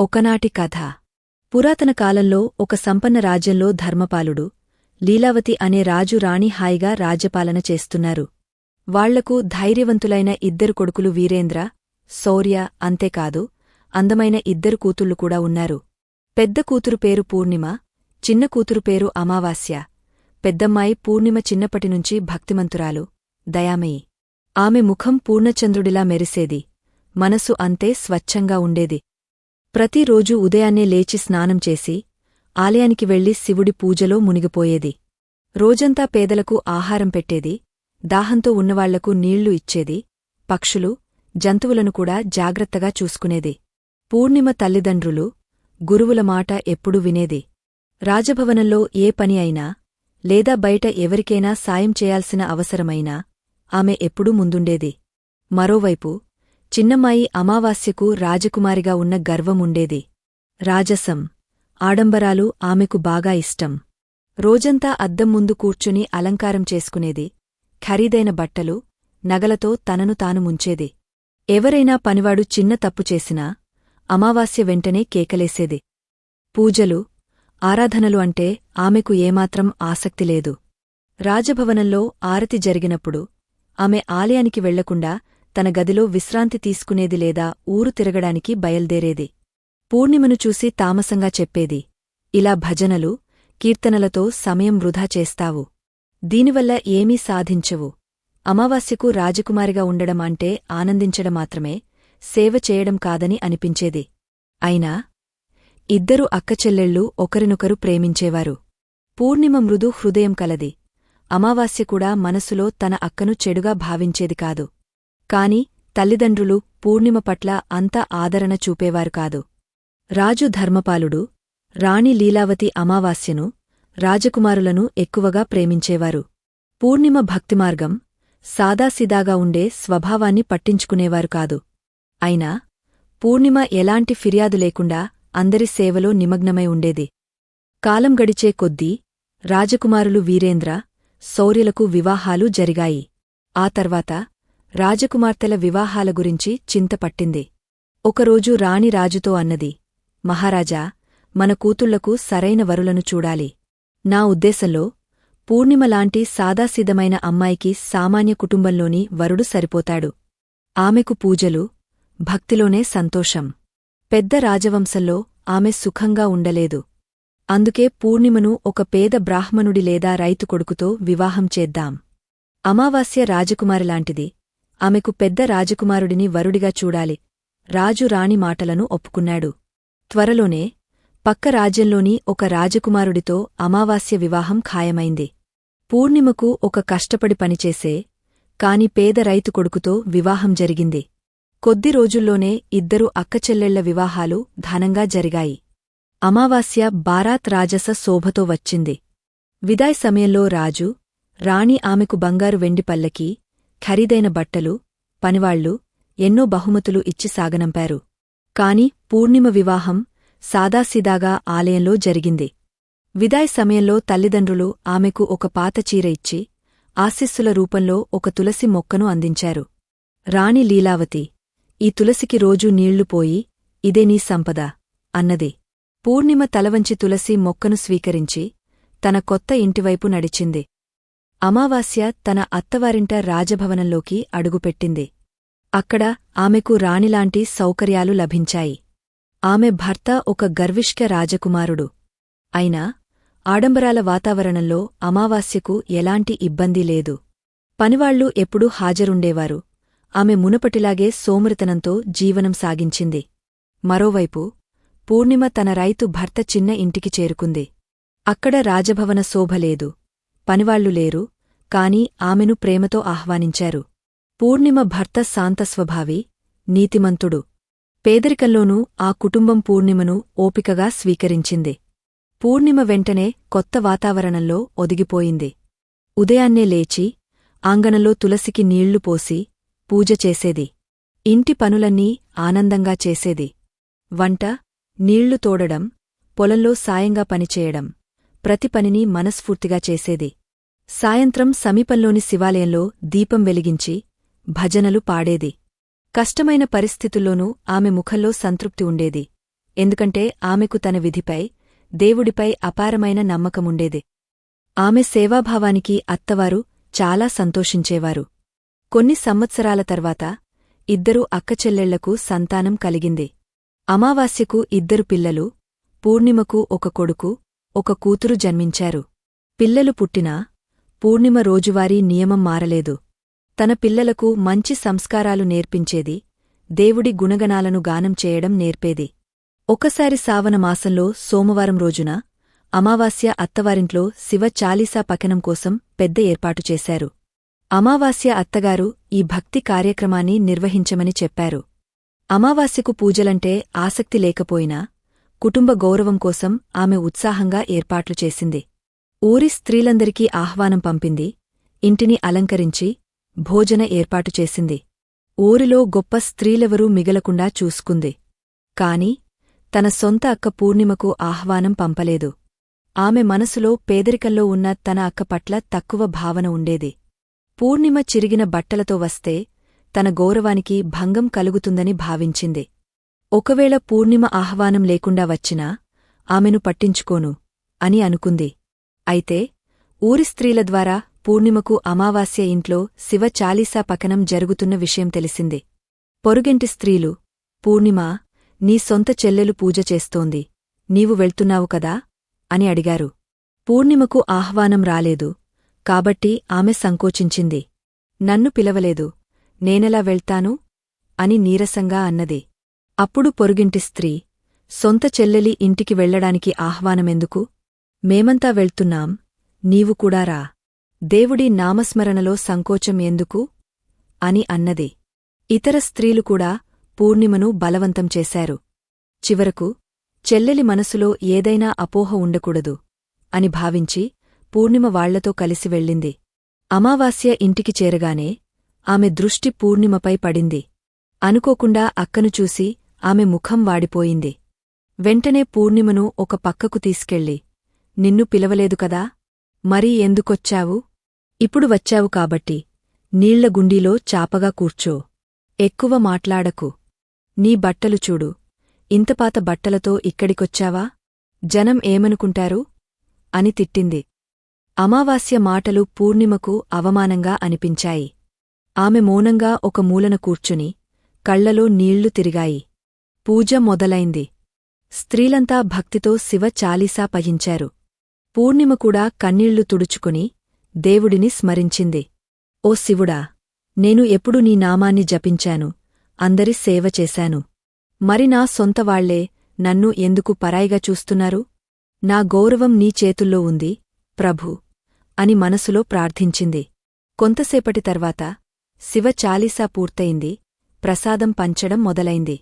ఒకనాటి కథ. పురాతన కాలంలో ఒక సంపన్న రాజ్యంలో ధర్మపాలుడు లీలావతి అనే రాజు రాణి హాయిగా రాజ్యపాలన చేస్తున్నారు. వాళ్ళకు ధైర్యవంతులైన ఇద్దరు కొడుకులు వీరేంద్ర శౌర్య అంతేకాదు అందమైన ఇద్దరు కూతుళ్ళు కూడా ఉన్నారు. పెద్ద కూతురు పేరు పూర్ణిమ చిన్న కూతురు పేరు అమావాస్య. పెద్దమ్మాయి పూర్ణిమ చిన్నప్పటినుంచి భక్తిమంతురాలు దయామయి. ఆమె ముఖం పూర్ణచంద్రుడిలా మెరిసేది మనసు అంతే స్వచ్ఛంగా ఉండేది. ప్రతిరోజూ ఉదయాన్నే లేచి స్నానం చేసి ఆలయానికి వెళ్ళి శివుడి పూజలో మునిగిపోయేది. రోజంతా పేదలకు ఆహారం పెట్టేది దాహంతో ఉన్నవాళ్ళకు నీళ్ళు ఇచ్చేది పక్షులు జంతువులను కూడా జాగ్రత్తగా చూసుకునేది. పూర్ణిమ తల్లిదండ్రులు గురువుల మాట ఎప్పుడూ వినేది. రాజభవనంలో ఏ పని అయినా లేదా బయట ఎవరికైనా సాయం చేయాల్సిన అవసరమైనా ఆమె ఎప్పుడూ ముందుండేది. మరోవైపు చిన్నమ్మాయి అమావాస్యకు రాజకుమారిగా ఉన్న గర్వముండేది. రాజసం. ఆడంబరాలు ఆమెకు బాగా ఇష్టం. రోజంతా అద్దం ముందు కూర్చుని అలంకారం చేసుకునేది. ఖరీదైన బట్టలు నగలతో తనను తాను ముంచేది. ఎవరైనా పనివాడు చిన్న తప్పు చేసినా అమావాస్య వెంటనే కేకలేసేది. పూజలు ఆరాధనలు అంటే ఆమెకు ఏమాత్రం ఆసక్తి లేదు. రాజభవనంలో ఆరతి జరిగినప్పుడు ఆమె ఆలయానికి వెళ్ళకుండా తన గదిలో విశ్రాంతి తీసుకునేది లేదా ఊరు తిరగడానికి బయల్దేరేది. పూర్ణిమను చూసి తామసంగా చెప్పేది ఇలా భజనలు కీర్తనలతో సమయం వృధా చేస్తావు. దీనివల్ల ఏమీ సాధించవు. అమావాస్యకు రాజకుమారిగా ఉండడం అంటే ఆనందించడం మాత్రమే సేవ చేయడం కాదని అనిపించేది. అయినా ఇద్దరు అక్కచెల్లెళ్ళు ఒకరినొకరు ప్రేమించేవారు. పూర్ణిమ మృదు హృదయం కలది. అమావాస్య కూడా మనసులో తన అక్కను చెడుగా భావించేది కాదు. కాని తల్లిదండ్రులు పూర్ణిమ పట్ల అంత ఆదరణ చూపేవారు కాదు. రాజు ధర్మపాలుడు రాణి లీలావతి అమావాస్యను రాజకుమారులను ఎక్కువగా ప్రేమించేవారు. పూర్ణిమ భక్తిమార్గం సాదాసిదాగా ఉండే స్వభావాన్ని పట్టించుకునేవారు కాదు. అయినా పూర్ణిమ ఎలాంటి ఫిర్యాదు లేకుండా అందరి సేవలో నిమగ్నమై ఉండేది. కాలం గడిచే కొద్దీ రాజకుమారులు వీరేంద్ర శౌర్యులకు వివాహాలు జరిగాయి. ఆ తర్వాత రాజకుమార్తెల వివాహాల గురించి చింతపట్టింది ఒకరోజు రాణి రాజుతో అన్నది మహారాజా మన కూతుళ్ళకు సరైన వరులను చూడాలి. నా ఉద్దేశంలో పూర్ణిమలాంటి సాదాసిద్ధమైన అమ్మాయికి సామాన్య కుటుంబంలోని వరుడు సరిపోతాడు. ఆమెకు పూజలు భక్తిలోనే సంతోషం. పెద్ద రాజవంశంలో ఆమె సుఖంగా ఉండలేదు. అందుకే పూర్ణిమను ఒక పేద బ్రాహ్మణుడి లేదా రైతు కొడుకుతో వివాహం చేద్దాం. అమావాస్య రాజకుమారిలాంటిది ఆమెకు పెద్ద రాజకుమారుడిని వరుడిగా చూడాలి. రాజు రాణి మాటలను ఒప్పుకున్నాడు. త్వరలోనే పక్క రాజ్యంలోని ఒక రాజకుమారుడితో అమావాస్య వివాహం ఖాయమైంది. పూర్ణిమకు ఒక కష్టపడి పనిచేసే కాని పేద రైతు కొడుకుతో వివాహం జరిగింది. కొద్ది రోజుల్లోనే ఇద్దరు అక్కచెల్లెళ్ళ వివాహాలు ఘనంగా జరిగాయి. అమావాస్య బారాత్ రాజస శోభతో వచ్చింది. విదాయ్ సమయంలో రాజు రాణి ఆమెకు బంగారు వెండి పల్లకీ ఖరీదైన బట్టలు పనివాళ్ళు ఎన్నో బహుమతులు ఇచ్చి సాగనంపారు. కాని పూర్ణిమ వివాహం సాదాసీదాగా ఆలయంలో జరిగింది. విదాయ్ సమయంలో తల్లిదండ్రులు ఆమెకు ఒక పాత చీర ఇచ్చి ఆశిస్సుల రూపంలో ఒక తులసి మొక్కను అందించారు. రాణి లీలావతి ఈ తులసికి రోజూ నీళ్ళు పోయి ఇదే నీ సంపద అన్నది. పూర్ణిమ తలవంచి తులసి మొక్కను స్వీకరించి తన కొత్త ఇంటివైపు నడిచింది. అమావాస్య తన అత్తవారింట రాజభవనంలోకి అడుగుపెట్టింది. అక్కడ ఆమెకు రాణిలాంటి సౌకర్యాలు లభించాయి. ఆమె భర్త ఒక గర్విష్క రాజకుమారుడు. అయినా ఆడంబరాల వాతావరణంలో అమావాస్యకు ఎలాంటి ఇబ్బంది లేదు. పనివాళ్ళు ఎప్పుడూ హాజరుండేవారు. ఆమె మునపటిలాగే సోమరితనంతో జీవనం సాగించింది. మరోవైపు పూర్ణిమ తన రైతు భర్త చిన్న ఇంటికి చేరుకుంది. అక్కడ రాజభవన శోభలేదు పనివాళ్ళు లేరు కాని ఆమెను ప్రేమతో ఆహ్వానించారు. పూర్ణిమ భర్త శాంతస్వభావి నీతిమంతుడు. పేదరికంలోనూ ఆ కుటుంబం పూర్ణిమను ఓపికగా స్వీకరించింది. పూర్ణిమ వెంటనే కొత్త వాతావరణంలో ఒదిగిపోయింది. ఉదయాన్నే లేచి ఆంగణంలో తులసికి నీళ్ళు పోసి పూజ చేసేది. ఇంటి పనులన్నీ ఆనందంగా చేసేది. వంట నీళ్ళు తోడడం పొలంలో సాయంగా పనిచేయడం. ప్రతి పనిని మనస్ఫూర్తిగా చేసేది. సాయంత్రం సమీపంలోని శివాలయంలో దీపం వెలిగించి భజనలు పాడేది. కష్టమైన పరిస్థితుల్లోనూ ఆమె ముఖంలో సంతృప్తి ఉండేది. ఎందుకంటే ఆమెకు తన విధిపై దేవుడిపై అపారమైన నమ్మకముండేది. ఆమె సేవాభావానికి అత్తవారు చాలా సంతోషించేవారు. కొన్ని సంవత్సరాల తర్వాత ఇద్దరు అక్కచెల్లెళ్ళకు సంతానం కలిగింది. అమావాస్యకు ఇద్దరు పిల్లలు పూర్ణిమకు ఒక కొడుకు ఒక కూతురు జన్మించారు. పిల్లలు పుట్టినా పూర్ణిమ రోజువారీ నియమం మారలేదు. తన పిల్లలకు మంచి సంస్కారాలు నేర్పించేది దేవుడి గుణగణాలను గానం చేయడం నేర్పేది. ఒకసారి సావన మాసంలో సోమవారం రోజున అమావాస్య అత్తవారింట్లో శివ చాలీసా పకనం కోసం పెద్ద ఏర్పాటు చేశారు. అమావాస్య అత్తగారు ఈ భక్తి కార్యక్రమాన్ని నిర్వహించమని చెప్పారు. అమావాస్యకు పూజలంటే ఆసక్తి లేకపోయినా కుటుంబ గౌరవం కోసం ఆమె ఉత్సాహంగా ఏర్పాట్లు చేసింది. ఊరి స్త్రీలందరికీ ఆహ్వానం పంపింది. ఇంటిని అలంకరించి భోజన ఏర్పాటు చేసింది. ఊరిలో గొప్ప స్త్రీలెవరూ మిగలకుండా చూసుకుంది. కాని తన సొంత అక్క పూర్ణిమకు ఆహ్వానం పంపలేదు. ఆమె మనసులో పేదరికంలో ఉన్న తన అక్క పట్ల తక్కువ భావన ఉండేది. పూర్ణిమ చిరిగిన బట్టలతో వస్తే తన గౌరవానికి భంగం కలుగుతుందని భావించింది. ఒకవేళ పూర్ణిమ ఆహ్వానం లేకుండా వచ్చినా ఆమెను పట్టించుకోను అని అనుకుంది. అయితే ఊరి స్త్రీల ద్వారా పూర్ణిమకు అమావాస్య ఇంట్లో శివ చాలీసా పకనం జరుగుతున్న విషయం తెలిసింది. పొరుగింటి స్త్రీలు పూర్ణిమా నీ సొంత చెల్లెలు పూజ చేస్తోంది. నీవు వెళ్తున్నావు కదా అని అడిగారు. పూర్ణిమకు ఆహ్వానం రాలేదు. కాబట్టి ఆమె సంకోచించింది. నన్ను పిలవలేదు. నేనెలా వెళ్తాను అని నీరసంగా అన్నది. అప్పుడు పొరుగింటి స్త్రీ సొంత చెల్లెలి ఇంటికి వెళ్ళడానికి ఆహ్వానమెందుకు? మేమంతా వెళ్తున్నాం నీవు కూడా రా. దేవుడి నామస్మరణలో సంకోచం ఎందుకు? అని అన్నది. ఇతర స్త్రీలు కూడా పూర్ణిమను బలవంతం చేశారు. చివరకు చెల్లెలి మనసులో ఏదైనా అపోహ ఉండకూడదు అని భావించి పూర్ణిమ వాళ్ళతో కలిసి వెళ్ళింది. అమావాస్య ఇంటికి చేరగానే ఆమె దృష్టి పూర్ణిమపై పడింది. అనుకోకుండా అక్కను చూసి ఆమె ముఖం వాడిపోయింది. వెంటనే పూర్ణిమను ఒక పక్కకు తీసుకెళ్ళి నిన్ను పిలవలేదు కదా? మరీ ఎందుకొచ్చావు? ఇప్పుడు వచ్చావు కాబట్టి నీళ్ళ గుండీలో చాపగా కూర్చో. ఎక్కువ మాట్లాడకు. నీ బట్టలు చూడు. ఇంతపాత బట్టలతో ఇక్కడికొచ్చావా? జనం ఏమనుకుంటారు? అని తిట్టింది. అమావాస్య మాటలు పూర్ణిమకు అవమానంగా అనిపించాయి. ఆమె మౌనంగా ఒక మూలన కూర్చుని కళ్ళలో నీళ్ళు తిరిగాయి. పూజ మొదలైంది. స్త్రీలంతా భక్తితో శివ చాలీసా పహించారు పూర్ణిమ కూడా కన్నీళ్ళు తుడుచుకుని దేవుడిని స్మరించింది. ఓ శివుడా నేను ఎప్పుడు నీ నామాన్ని జపించాను అందరి సేవ చేశాను. మరి నా సొంతవాళ్ళే నన్ను ఎందుకు పరాయిగా చూస్తున్నారు? నా గౌరవం నీ చేతుల్లో ఉంది ప్రభు అని మనసులో ప్రార్థించింది. కొంతసేపటి తర్వాత శివ చాలీసా పూర్తయింది ప్రసాదం పంచడం మొదలైంది.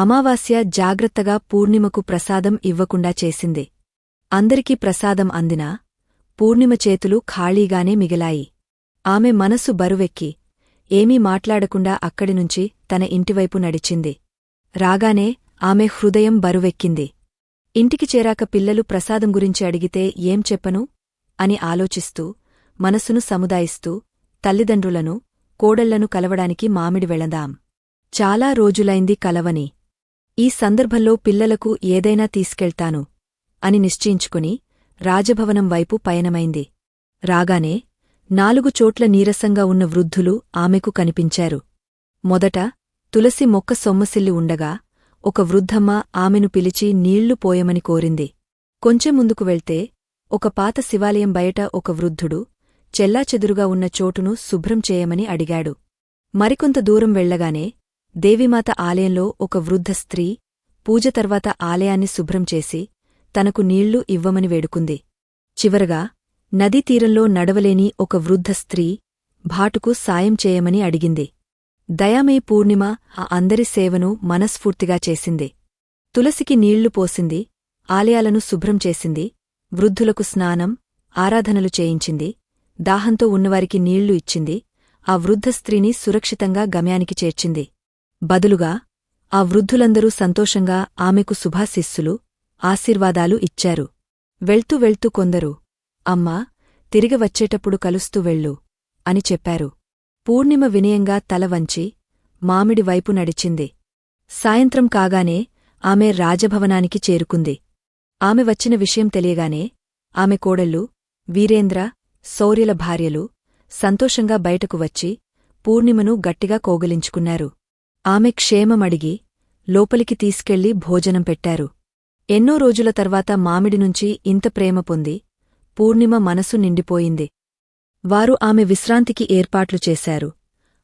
అమావాస్య జాగ్రత్తగా పూర్ణిమకు ప్రసాదం ఇవ్వకుండా చేసింది. అందరికీ ప్రసాదం అందినా పూర్ణిమ చేతులు ఖాళీగానే మిగిలాయి. ఆమె మనసు బరువెక్కి ఏమీ మాట్లాడకుండా అక్కడినుంచి తన ఇంటివైపు నడిచింది. రాగానే ఆమె హృదయం బరువెక్కింది. ఇంటికి చేరాక పిల్లలు ప్రసాదం గురించి అడిగితే ఏం చెప్పను? అని ఆలోచిస్తూ మనసును సముదాయిస్తూ తల్లిదండ్రులను కోడళ్ళను కలవడానికి మామిడి వెళదాం చాలా రోజులైంది కలవని. ఈ సందర్భంలో పిల్లలకు ఏదైనా తీసుకెళ్తాను అని నిశ్చయించుకుని రాజభవనం వైపు పయనమైంది. రాగానే నాలుగు చోట్ల నీరసంగా ఉన్న వృద్ధులు ఆమెకు కనిపించారు. మొదట తులసి మొక్క సొమ్మసిల్లి ఉండగా ఒక వృద్ధమ్మ ఆమెను పిలిచి నీళ్ళు పోయమని కోరింది. కొంచెం ముందుకు వెళ్తే ఒక పాత శివాలయం బయట ఒక వృద్ధుడు చెల్లాచెదురుగా ఉన్న చోటును శుభ్రం చేయమని అడిగాడు. మరికొంత దూరం వెళ్ళగానే దేవిమాత ఆలయంలో ఒక వృద్ధ స్త్రీ పూజ తర్వాత ఆలయాన్ని శుభ్రం చేసి తనకు నీళ్ళు ఇవ్వమని వేడుకుంది. చివరగా నదీ తీరంలో నడవలేని ఒక వృద్ధ స్త్రీ భాటుకు సాయం చేయమని అడిగింది. దయామే పూర్ణిమ ఆ అందరి సేవను మనస్ఫూర్తిగా చేసింది. తులసికి నీళ్ళు పోసింది ఆలయాలను శుభ్రం చేసింది వృద్ధులకు స్నానం ఆరాధనలు చేయించింది దాహంతో ఉన్నవారికి నీళ్ళు ఇచ్చింది ఆ వృద్ధ స్త్రీని సురక్షితంగా గమ్యానికి చేర్చింది. బదులుగా ఆ వృద్ధులందరూ సంతోషంగా ఆమెకు శుభాశిస్సులు ఆశీర్వాదాలు ఇచ్చారు. వెళ్తూ వెళ్తూ కొందరు అమ్మా తిరిగి వచ్చేటప్పుడు కలుస్తూ వెళ్ళు అని చెప్పారు. పూర్ణిమ వినయంగా తల వంచి మామిడి వైపు నడిచింది. సాయంత్రం కాగానే ఆమె రాజభవనానికి చేరుకుంది. ఆమె వచ్చిన విషయం తెలియగానే ఆమె కోడళ్ళు వీరేంద్ర శౌర్యల భార్యలు సంతోషంగా బయటకు వచ్చి పూర్ణిమను గట్టిగా కోగలించుకున్నారు. ఆమె క్షేమమడిగి లోపలికి తీసుకెళ్ళి భోజనం పెట్టారు. ఎన్నో రోజుల తర్వాత మామిడి నుంచి ఇంత ప్రేమ పొంది పూర్ణిమ మనసు నిండిపోయింది. వారు ఆమె విశ్రాంతికి ఏర్పాట్లు చేశారు.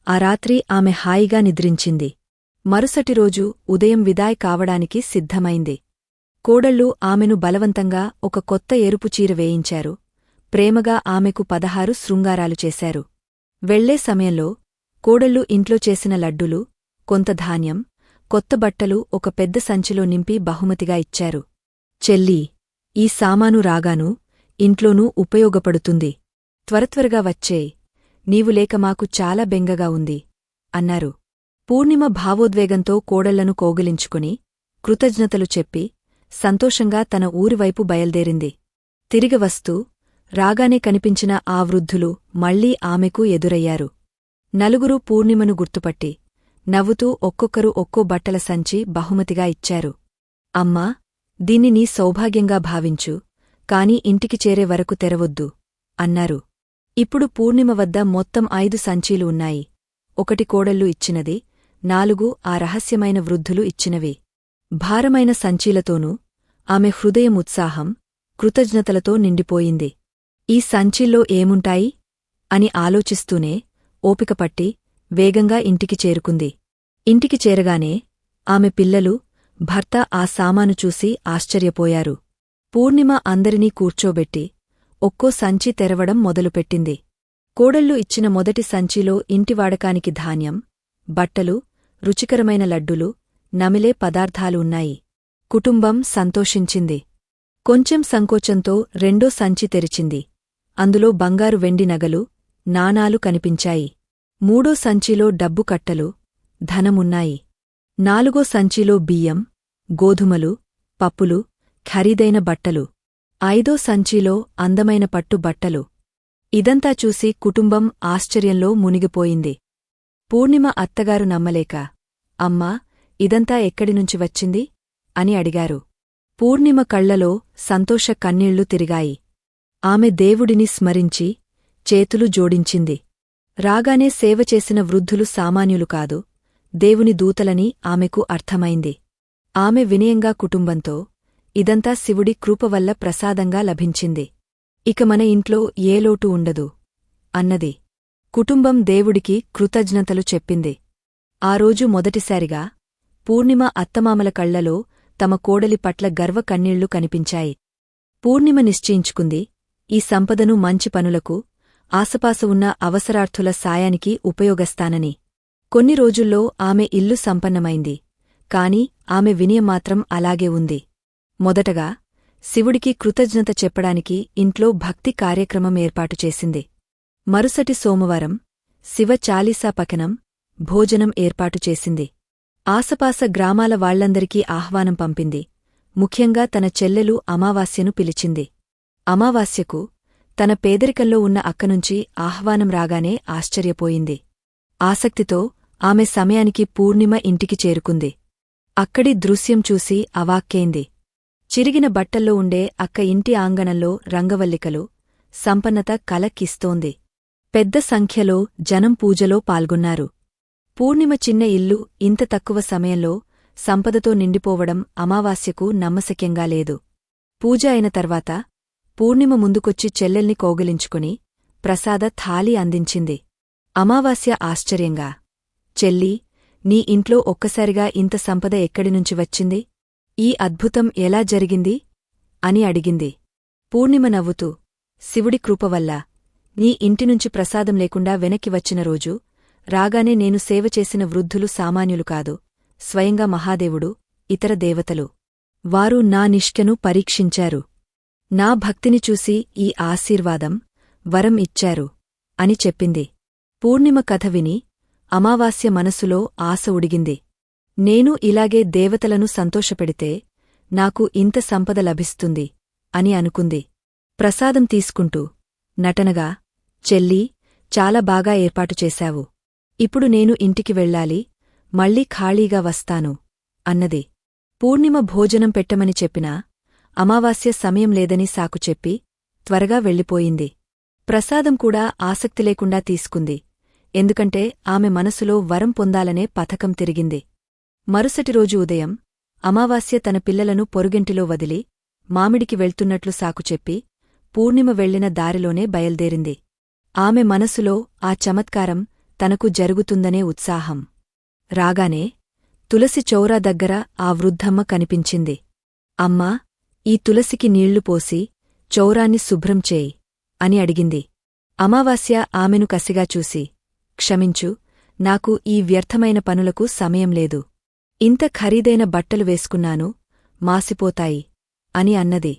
ఆ రాత్రి ఆమె హాయిగా నిద్రించింది. మరుసటి రోజు ఉదయం విదాయ్ కావడానికి సిద్ధమైంది. కోడళ్ళు ఆమెను బలవంతంగా ఒక కొత్త ఎరుపు చీర వేయించారు. ప్రేమగా ఆమెకు పదహారు శృంగారాలు చేశారు. వెళ్ళే సమయంలో కోడళ్ళు ఇంట్లో చేసిన లడ్డులు కొంత ధాన్యం కొత్త బట్టలు ఒక పెద్ద సంచిలో నింపి బహుమతిగా ఇచ్చారు. చెల్లీ ఈ సామాను రాగాను ఇంట్లోనూ ఉపయోగపడుతుంది. త్వరత్వరగా వచ్చేయ్. నీవు లేక మాకు చాలా బెంగగా ఉంది అన్నారు. పూర్ణిమ భావోద్వేగంతో కోడళ్ళను కోగిలించుకుని కృతజ్ఞతలు చెప్పి సంతోషంగా తన ఊరివైపు బయల్దేరింది. తిరిగివస్తూ రాగానే కనిపించిన ఆ వృద్ధులు మళ్ళీ ఆమెకు ఎదురయ్యారు. నలుగురు పూర్ణిమను గుర్తుపట్టి నవ్వుతూ ఒక్కొక్కరు ఒక్కో బట్టల సంచి బహుమతిగా ఇచ్చారు. అమ్మా దీన్ని నీ సౌభాగ్యంగా భావించు కాని ఇంటికి చేరే వరకు తెరవొద్దు అన్నారు. ఇప్పుడు పూర్ణిమ వద్ద మొత్తం ఐదు సంచీలు ఉన్నాయి. ఒకటి కోడళ్ళు ఇచ్చినది నాలుగు ఆ రహస్యమైన వృద్ధులు ఇచ్చినవి. భారమైన సంచీలతోనూ ఆమె హృదయం ఉత్సాహం కృతజ్ఞతలతో నిండిపోయింది. ఈ సంచీల్లో ఏముంటాయి? అని ఆలోచిస్తూనే ఓపికపట్టి వేగంగా ఇంటికి చేరుకుంది. ఇంటికి చేరగానే ఆమె పిల్లలు భర్త ఆ సామాను చూసి ఆశ్చర్యపోయారు. పూర్ణిమ అందరినీ కూర్చోబెట్టి ఒక్కో సంచి తెరవడం మొదలుపెట్టింది. కోడళ్ళు ఇచ్చిన మొదటి సంచిలో ఇంటి వాడకానికి ధాన్యం బట్టలు రుచికరమైన లడ్డులు నమిలే పదార్థాలు ఉన్నాయి. కుటుంబం సంతోషించింది. కొంచెం సంకోచంతో రెండో సంచి తెరిచింది. అందులో బంగారు వెండి నగలు నాణాలు కనిపించాయి. మూడో సంచిలో డబ్బు కట్టలు ధనమున్నాయి. నాలుగో సంచిలో బియ్యం గోధుమలు పప్పులు ఖరీదైన బట్టలు. ఐదో సంచిలో అందమైన పట్టు బట్టలు. ఇదంతా చూసి కుటుంబం ఆశ్చర్యంలో మునిగిపోయింది. పూర్ణిమ అత్తగారు నమ్మలేక అమ్మా ఇదంతా ఎక్కడినుంచి వచ్చింది? అని అడిగారు. పూర్ణిమ కళ్ళలో సంతోష కన్నీళ్ళు తిరిగాయి. ఆమె దేవుడిని స్మరించి చేతులు జోడించింది. రాగానే సేవ చేసిన వృద్ధులు సామాన్యులు కాదు దేవుని దూతలని ఆమెకు అర్థమైంది. ఆమె వినయంగా కుటుంబంతో ఇదంతా శివుడి కృపవల్ల ప్రసాదంగా లభించింది. ఇక మన ఇంట్లో ఏ లోటు ఉండదు అన్నది. కుటుంబం దేవుడికి కృతజ్ఞతలు చెప్పింది. ఆ రోజు మొదటిసారిగా పూర్ణిమ అత్తమామల కళ్ళలో తమ కోడలి పట్ల గర్వ కన్నీళ్ళు కనిపించాయి. పూర్ణిమ నిశ్చయించుకుంది ఈ సంపదను మంచి పనులకు ఆసపాసు ఉన్న అవసరార్థుల సాయానికి ఉపయోగస్తానని. కొన్ని రోజుల్లో ఆమె ఇల్లు సంపన్నమైంది. కాని ఆమె వినయం మాత్రం అలాగే ఉంది. మొదటగా శివుడికి కృతజ్ఞత చెప్పడానికి ఇంట్లో భక్తి కార్యక్రమం ఏర్పాటు చేసింది. మరుసటి సోమవారం శివ చాలీసా పకనం భోజనం ఏర్పాటు చేసింది. ఆసపాస గ్రామాల వాళ్ళందరికీ ఆహ్వానం పంపింది. ముఖ్యంగా తన చెల్లెలు అమావాస్యను పిలిచింది. అమావాస్యకు తన పేదరికంలో ఉన్న అక్కనుంచి ఆహ్వానం రాగానే ఆశ్చర్యపోయింది. ఆసక్తితో ఆమె సమయానికి పూర్ణిమ ఇంటికి చేరుకుంది. అక్కడి దృశ్యం చూసి అవాక్కేంది. చిరిగిన బట్టల్లో ఉండే అక్క ఇంటి ఆంగణంలో రంగవల్లికలు సంపన్నత కలక్కిస్తోంది పెద్ద సంఖ్యలో జనం పూజలో పాల్గొన్నారు. పూర్ణిమ చిన్న ఇల్లు ఇంత తక్కువ సమయంలో సంపదతో నిండిపోవడం అమావాస్యకు నమ్మశక్యంగా లేదు. పూజ అయిన తర్వాత పూర్ణిమ ముందుకొచ్చి చెల్లెల్ని కోగిలించుకుని ప్రసాద థాలి అందించింది. అమావాస్య ఆశ్చర్యంగా చెల్లీ నీ ఇంట్లో ఒక్కసారిగా ఇంత సంపద ఎక్కడినుంచి వచ్చింది? ఈ అద్భుతం ఎలా జరిగింది? అని అడిగింది. పూర్ణిమ నవ్వుతూ శివుడి కృపవల్ల నీ ఇంటినుంచి ప్రసాదం లేకుండా వెనక్కి వచ్చిన రోజు రాగానే నేను సేవ చేసిన వృద్ధులు సామాన్యులు కాదు స్వయంగా మహాదేవుడు ఇతర దేవతలు. వారు నా నిష్కను పరీక్షించారు. నా భక్తిని చూసి ఈ ఆశీర్వాదం వరం ఇచ్చారు అని చెప్పింది. పూర్ణిమ కథ విని అమావాస్య మనసులో ఆశ ఉడిగింది. నేను ఇలాగే దేవతలను సంతోషపెడితే నాకు ఇంత సంపద లభిస్తుంది అని అనుకుంది. ప్రసాదం తీసుకుంటూ నటనగా చెల్లీ చాలా బాగా ఏర్పాటు చేశావు. ఇప్పుడు నేను ఇంటికి వెళ్ళాలి మళ్ళీ ఖాళీగా వస్తాను అన్నది. పూర్ణిమ భోజనం పెట్టమని చెప్పినా అమావాస్య సమయం లేదని సాకు చెప్పి త్వరగా వెళ్ళిపోయింది. ప్రసాదం కూడా ఆసక్తి లేకుండా తీసుకుంది. ఎందుకంటే ఆమె మనసులో వరం పొందాలనే పథకం తిరిగింది. మరుసటి రోజు ఉదయం అమావాస్య తన పిల్లలను పొరుగింటిలో వదిలి మామిడికి వెళ్తున్నట్లు సాకు చెప్పి పూర్ణిమ వెళ్ళిన దారిలోనే బయల్దేరింది. ఆమె మనసులో ఆ చమత్కారం తనకు జరుగుతుందనే ఉత్సాహం. రాగానే తులసి చౌరా దగ్గర ఆ వృద్ధమ్మ కనిపించింది. అమ్మా ఈ తులసికి నీళ్ళు పోసి చౌరాన్ని శుభ్రం చేయి అని అడిగింది. అమావాస్య ఆమెను కసిగా చూసి క్షమించు నాకు ఈ వ్యర్థమైన పనులకు సమయం లేదు. ఇంత ఖరీదైన బట్టలు వేసుకున్నాను మాసిపోతాయి అని అన్నది.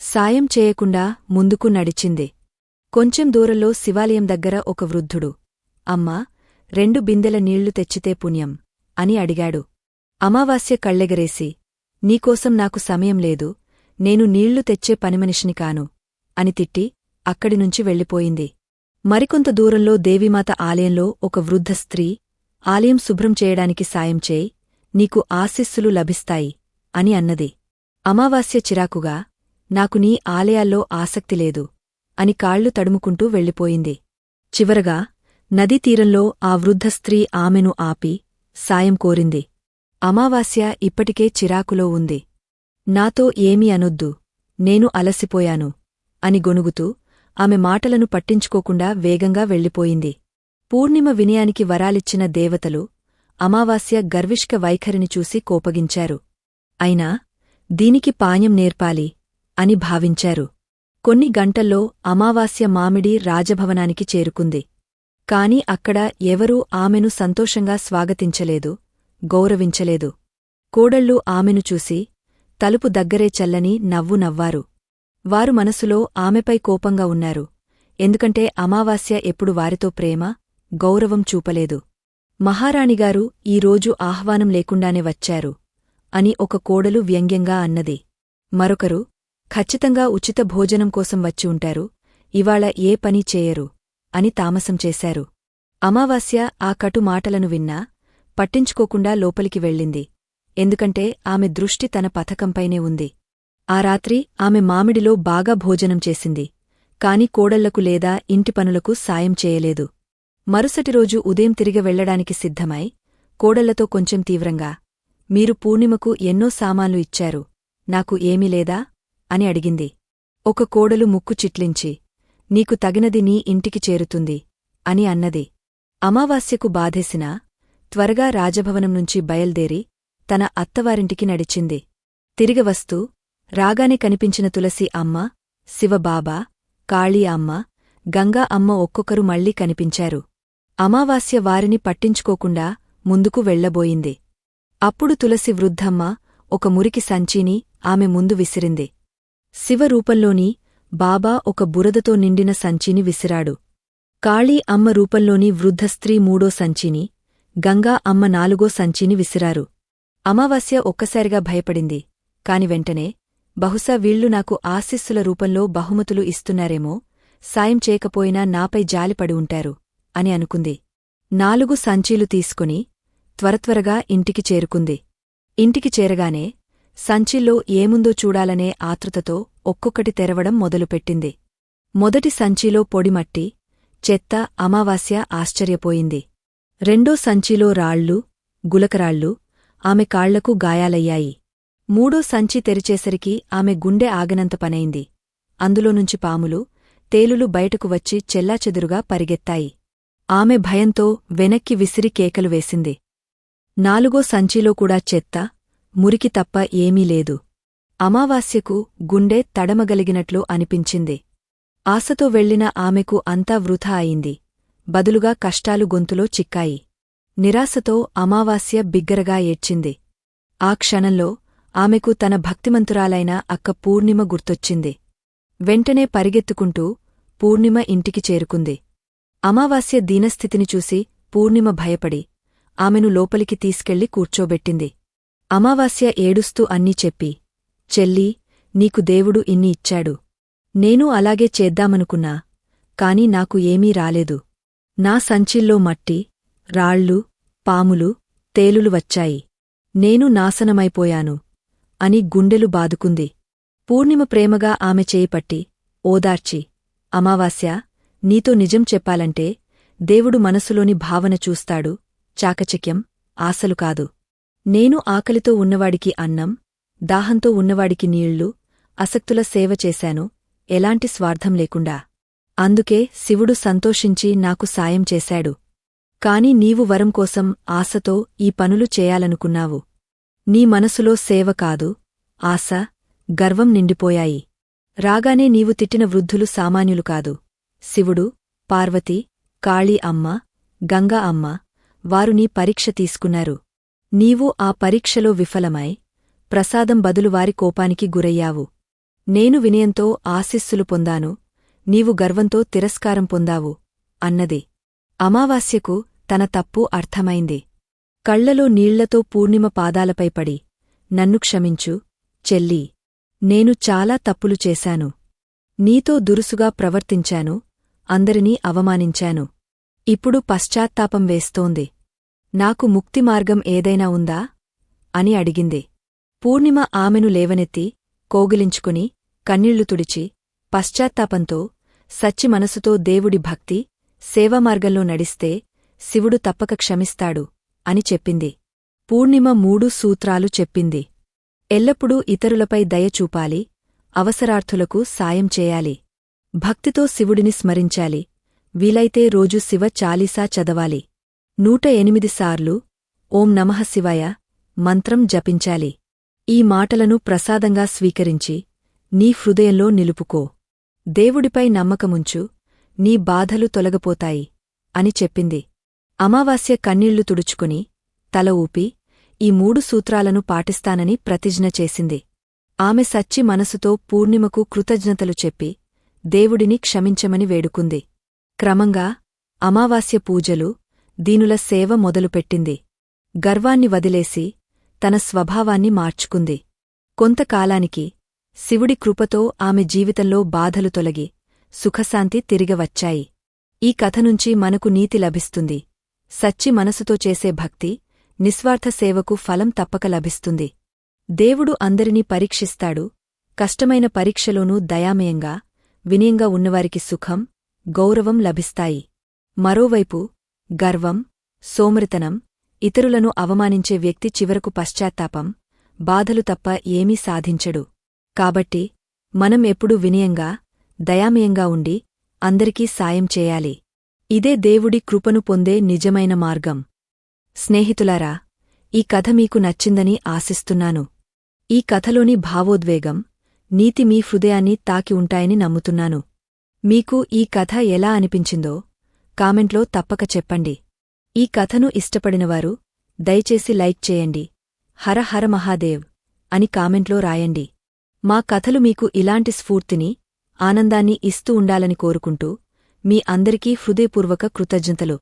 సాయం చేయకుండా ముందుకు నడిచింది. కొంచెం దూరంలో శివాలయం దగ్గర ఒక వృద్ధుడు అమ్మా రెండు బిందెల నీళ్ళు తెచ్చితే పుణ్యం అని అడిగాడు. అమావాస్య కళ్ళెగరేసి నీకోసం నాకు సమయం లేదు నేను నీళ్ళు తెచ్చే పనిమనిషిని కాను అని తిట్టి అక్కడినుంచి వెళ్ళిపోయింది. మరికొంత దూరంలో దేవీమాత ఆలయంలో ఒక వృద్ధ స్త్రీ ఆలయం శుభ్రం చేయడానికి సాయం చేయి నీకు ఆశిస్సులు లభిస్తాయి అని అన్నది. అమావాస్య చిరాకుగా నాకు నీ ఆలయాల్లో ఆసక్తి లేదు అని కాళ్ళు తడుముకుంటూ వెళ్ళిపోయింది. చివరగా నదీ తీరంలో ఆ వృద్ధ స్త్రీ ఆమెను ఆపి సాయం కోరింది. అమావాస్య ఇప్పటికే చిరాకులో ఉంది. నాతో ఏమీ అనొద్దు నేను అలసిపోయాను అని గొనుగుతూ ఆమె మాటలను పట్టించుకోకుండా వేగంగా వెళ్ళిపోయింది. పూర్ణిమ వినయానికి వరాలిచ్చిన దేవతలు అమావాస్య గర్విష్క వైఖరిని చూసి కోపగించారు. అయినా దీనికి పాణ్యం నేర్పాలి అని భావించారు. కొన్ని గంటల్లో అమావాస్య మామిడి రాజభవనానికి చేరుకుంది. కాని అక్కడ ఎవరూ ఆమెను సంతోషంగా స్వాగతించలేదు గౌరవించలేదు. కోడళ్ళు ఆమెను చూసి తలుపు దగ్గరే చల్లని నవ్వు నవ్వారు. వారు మనసులో ఆమెపై కోపంగా ఉన్నారు. ఎందుకంటే అమావాస్య ఎప్పుడు వారితో ప్రేమ గౌరవం చూపలేదు. మహారాణిగారు ఈరోజు ఆహ్వానం లేకుండానే వచ్చారు అని ఒక కోడలు వ్యంగ్యంగా అన్నది. మరొకరు ఖచ్చితంగా ఉచిత భోజనం కోసం వచ్చి ఉంటారు ఇవాళ ఏ పని చేయరు అని తామసం చేశారు. అమావాస్య ఆ కటు మాటలను విన్నా పట్టించుకోకుండా లోపలికి వెళ్ళింది. ఎందుకంటే ఆమె దృష్టి తన పథకంపైనే ఉంది. ఆ రాత్రి ఆమె మామిడిలో బాగా భోజనం చేసింది కాని కోడళ్ళకు లేదా ఇంటి పనులకు సాయం చేయలేదు. మరుసటి రోజు ఉదయం తిరిగి వెళ్ళడానికి సిద్ధమై కోడళ్ళతో కొంచెం తీవ్రంగా మీరు పూర్ణిమకు ఎన్నో సామాన్లు ఇచ్చారు నాకు ఏమీ లేదా అని అడిగింది. ఒక కోడలు ముక్కు చిట్లించి నీకు తగినది నీ ఇంటికి చేరుతుంది అని అన్నది. అమావాస్యకు బాధేసినా త్వరగా రాజభవనం నుంచి బయల్దేరి తన అత్తవారింటికి నడిచింది. తిరిగివస్తూ రాగానే కనిపించిన తులసి అమ్మ శివబాబా కాళీ అమ్మ గంగా అమ్మ ఒక్కొక్కరు మళ్ళీ కనిపించారు. అమావాస్య వారిని పట్టించుకోకుండా ముందుకు వెళ్ళబోయింది అప్పుడు తులసి వృద్ధమ్మ ఒక మురికి సంచీని ఆమె ముందు విసిరింది. శివరూపంలోని బాబా ఒక బురదతో నిండిన సంచిని విసిరాడు. కాళీ అమ్మ రూపంలోని వృద్ధ స్త్రీ మూడో సంచిని గంగా అమ్మ నాలుగో సంచిని విసిరారు. అమావాస్య ఒక్కసారిగా భయపడింది. కాని వెంటనే బహుశా వీళ్ళు నాకు ఆశిస్సుల రూపంలో బహుమతులు ఇస్తున్నారేమో సాయం చేయకపోయినా నాపై జాలిపడి ఉంటారు అని అనుకుంది. నాలుగు సంచీలు తీసుకుని త్వరత్వరగా ఇంటికి చేరుకుంది. ఇంటికి చేరగానే సంచిల్లో ఏముందో చూడాలనే ఆతృతతో ఒక్కొక్కటి తెరవడం మొదలుపెట్టింది. మొదటి సంచిలో పొడిమట్టి చెత్త అమావాస్య ఆశ్చర్యపోయింది. రెండో సంచిలో రాళ్ళు గులకరాళ్ళు ఆమె కాళ్ళకు గాయాలయ్యాయి. మూడో సంచి తెరిచేసరికి ఆమె గుండె ఆగనంత పనైంది. అందులోనుంచి పాములు తేలులు బయటకు వచ్చి చెల్లాచెదురుగా పరిగెత్తాయి. ఆమె భయంతో వెనక్కి విసిరి కేకలు వేసింది. నాలుగో సంచిలో కూడా చెత్త మురికి తప్ప ఏమీ లేదు. అమావాస్యకు గుండె తడమగలిగినట్లు అనిపించింది. ఆశతో వెళ్ళిన ఆమెకు అంతా వృథా అయింది. బదులుగా కష్టాలు గొంతులో చిక్కాయి. నిరాశతో అమావాస్య బిగ్గరగా ఏడ్చింది. ఆ క్షణంలో ఆమెకు తన భక్తిమంతురాలైన అక్క పూర్ణిమ గుర్తొచ్చింది. వెంటనే పరిగెత్తుకుంటూ పూర్ణిమ ఇంటికి చేరుకుంది. అమావాస్య దీనస్థితిని చూసి పూర్ణిమ భయపడి ఆమెను లోపలికి తీసుకెళ్ళి కూర్చోబెట్టింది. అమావాస్య ఏడుస్తూ అన్నీ చెప్పి చెల్లీ నీకు దేవుడు ఇన్ని ఇచ్చాడు. నేను అలాగే చేద్దామనుకున్నా కాని నాకు ఏమీ రాలేదు. నా సంచిల్లో మట్టి రాళ్ళు పాములు తేలులు వచ్చాయి. నేను నాశనమైపోయాను అని గుండెలు బాదుకుంది. పూర్ణిమ ప్రేమగా ఆమె చేయిపట్టి ఓదార్చి అమావాస్య నీతో నిజం చెప్పాలంటే దేవుడు మనసులోని భావన చూస్తాడు చాకచక్యం ఆశలు కాదు. నేను ఆకలితో ఉన్నవాడికి అన్నం దాహంతో ఉన్నవాడికి నీళ్ళు అసక్తుల సేవ చేశాను ఎలాంటి స్వార్థం లేకుండా. అందుకే శివుడు సంతోషించి నాకు సాయం చేశాడు. కాని నీవు వరం కోసం ఆశతో ఈ పనులు చేయాలనుకున్నావు. నీ మనసులో సేవ కాదు ఆశ గర్వం నిండిపోయాయి. రాగానే నీవు తిట్టిన వృద్ధులు సామాన్యులు కాదు. శివుడు పార్వతి కాళీ అమ్మ గంగా అమ్మ వారు నీ పరీక్ష తీసుకున్నారు. నీవు ఆ పరీక్షలో విఫలమై ప్రసాదం బదులు వారి కోపానికి గురయ్యావు. నేను వినయంతో ఆశీస్సులు పొందాను నీవు గర్వంతో తిరస్కారం పొందావు అన్నది. అమావాస్యకు తన తప్పు అర్థమైంది. కళ్ళలో నీళ్ళతో పూర్ణిమ పాదాలపై పడి నన్ను క్షమించు చెల్లీ. నేను చాలా తప్పులు చేశాను. నీతో దురుసుగా ప్రవర్తించాను అందరినీ అవమానించాను. ఇప్పుడు పశ్చాత్తాపం వేస్తోంది. నాకు ముక్తి మార్గం ఏదైనా ఉందా? అని అడిగింది. పూర్ణిమ ఆమెను లేవనెత్తి కోగిలించుకుని కన్నీళ్ళు తుడిచి పశ్చాత్తాపంతో సచ్చి మనసుతో దేవుడి భక్తి సేవామార్గంలో నడిస్తే శివుడు తప్పక క్షమిస్తాడు అని చెప్పింది. పూర్ణిమ మూడు సూత్రాలు చెప్పింది. ఎల్లప్పుడూ ఇతరులపై దయ చూపాలి అవసరార్థులకు సాయం చేయాలి. భక్తితో శివుడిని స్మరించాలి. వీలైతే రోజు శివ చాలీసా చదవాలి. నూట ఎనిమిది సార్లు ఓం నమః శివాయ మంత్రం జపించాలి. ఈ మాటలను ప్రసాదంగా స్వీకరించి నీ హృదయంలో నిలుపుకో. దేవుడిపై నమ్మకముంచు నీ బాధలు తొలగపోతాయి అని చెప్పింది. అమావాస్య కన్నీళ్ళు తుడుచుకుని తల ఊపి ఈ మూడు సూత్రాలను పాటిస్తానని ప్రతిజ్ఞ చేసింది. ఆమె సచ్చి మనసుతో పూర్ణిమకు కృతజ్ఞతలు చెప్పి దేవుడిని క్షమించమని వేడుకుంది. క్రమంగా అమావాస్య పూజలు దీనుల సేవ మొదలుపెట్టింది. గర్వాన్ని వదిలేసి తన స్వభావాన్ని మార్చుకుంది. కొంతకాలానికి శివుడి కృపతో ఆమె జీవితంలో బాధలు తొలగి సుఖశాంతి తిరిగవచ్చాయి ఈ కథ నుంచి మనకు నీతి లభిస్తుంది. సచ్చి మనసుతో చేసే భక్తి నిస్వార్థ సేవకు ఫలం తప్పక లభిస్తుంది. దేవుడు అందరినీ పరీక్షిస్తాడు. కష్టమైన పరీక్షలోనూ దయామయంగా వినయంగా ఉన్నవారికి సుఖం గౌరవం లభిస్తాయి. మరోవైపు గర్వం సోమరితనం ఇతరులను అవమానించే వ్యక్తి చివరకు పశ్చాత్తాపం బాధలు తప్ప ఏమీ సాధించడు. కాబట్టి మనం ఎప్పుడూ వినయంగా దయామయంగా ఉండి అందరికీ సాయం చేయాలి. ఇదే దేవుడి కృపను పొందే నిజమైన మార్గం. స్నేహితులారా ఈ కథ మీకు నచ్చిందని ఆశిస్తున్నాను. ఈ కథలోని భావోద్వేగం నీతి మీ హృదయాన్ని తాకి ఉంటాయని నమ్ముతున్నాను. మీకు ఈ కథ ఎలా అనిపించిందో కామెంట్లో తప్పక చెప్పండి. ఈ కథను ఇష్టపడినవారు దయచేసి లైక్ చేయండి. హర హర మహాదేవ్ అని కామెంట్లో రాయండి. మా కథలు మీకు ఇలాంటి స్ఫూర్తిని ఆనందాన్ని ఇస్తూ ఉండాలని కోరుకుంటూ మీ అందరికీ హృదయపూర్వక కృతజ్ఞతలు.